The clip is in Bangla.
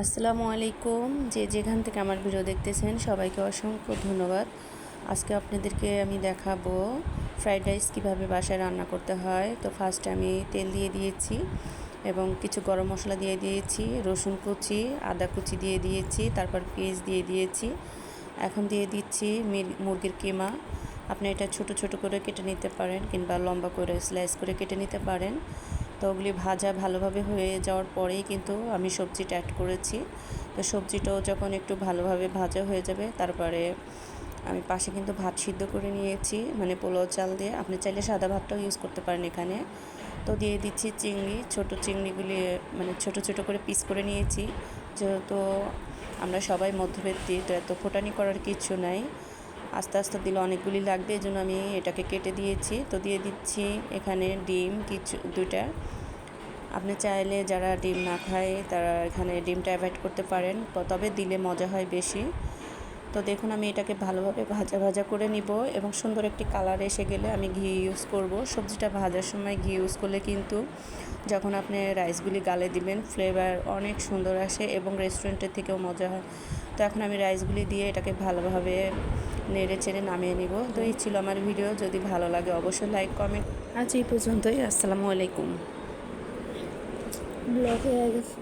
আসসালামু আলাইকুম। যে যেখান থেকে আমার ভিডিও দেখতেছেন, সবাইকে অসংখ্য ধন্যবাদ। আজকে আপনাদেরকে আমি দেখাবো ফ্রাইড রাইস কীভাবে বাসায় রান্না করতে হয়। তো ফার্স্টে আমি তেল দিয়ে দিয়েছি এবং কিছু গরম মশলা দিয়ে দিয়েছি, রসুন কুচি, আদা কুচি দিয়ে দিয়েছি, তারপর পেঁয়াজ দিয়ে দিয়েছি। এখন দিয়ে দিচ্ছি মির- মুরগির কিমা। আপনি এটা ছোট ছোট করে কেটে নিতে পারেন কিংবা লম্বা করে স্লাইস করে কেটে নিতে পারেন। তো ওগুলি ভাজা ভালোভাবে হয়ে যাওয়ার পরেই কিন্তু আমি সবজিটা অ্যাড করেছি। তো সবজিটাও যখন একটু ভালোভাবে ভাজা হয়ে যাবে, তারপরে আমি পাশে কিন্তু ভাত সিদ্ধ করে নিয়েছি মানে পোলাও চাল দিয়ে। আপনি চাইলে সাদা ভাতটাও ইউজ করতে পারেন এখানে। তো দিয়ে দিচ্ছি চিংড়ি, ছোট চিংড়িগুলি মানে ছোট ছোট করে পিস করে নিয়েছি। যেহেতু আমরা সবাই মধ্যবিত্তি, তো এত ফোটানি করার কিছু নাই। আস্তে আস্তে দিলে অনেকগুলি লাগবে, এই জন্য আমি এটাকে কেটে দিয়েছি। তো দিয়ে দিচ্ছি এখানে ডিম, কিছু, দুইটা। আপনি চাইলে যারা ডিম না খায়, তারা এখানে ডিমটা অ্যাভয়েড করতে পারেন। তবে দিলে মজা হয় বেশি। তো দেখুন, আমি এটাকে ভালোভাবে ভাজা ভাজা করে নিব এবং সুন্দর একটি কালার এসে গেলে আমি ঘি ইউজ করব। সবজিটা ভাজার সময় ঘি ইউজ করলে কিন্তু যখন আপনি রাইসগুলি গালে দিবেন ফ্লেভার অনেক সুন্দর আসে এবং রেস্টুরেন্টের থেকেও মজা হয়। তো এখন আমি রাইসগুলি দিয়ে এটাকে ভালোভাবে নেড়ে চেড়ে নামিয়ে নিব। তো এই ছিল আমার ভিডিও। যদি ভালো লাগে অবশ্যই লাইক, কমেন্ট। আজ এই পর্যন্তই। আসসালামু আলাইকুম। ব্লগে গেছে।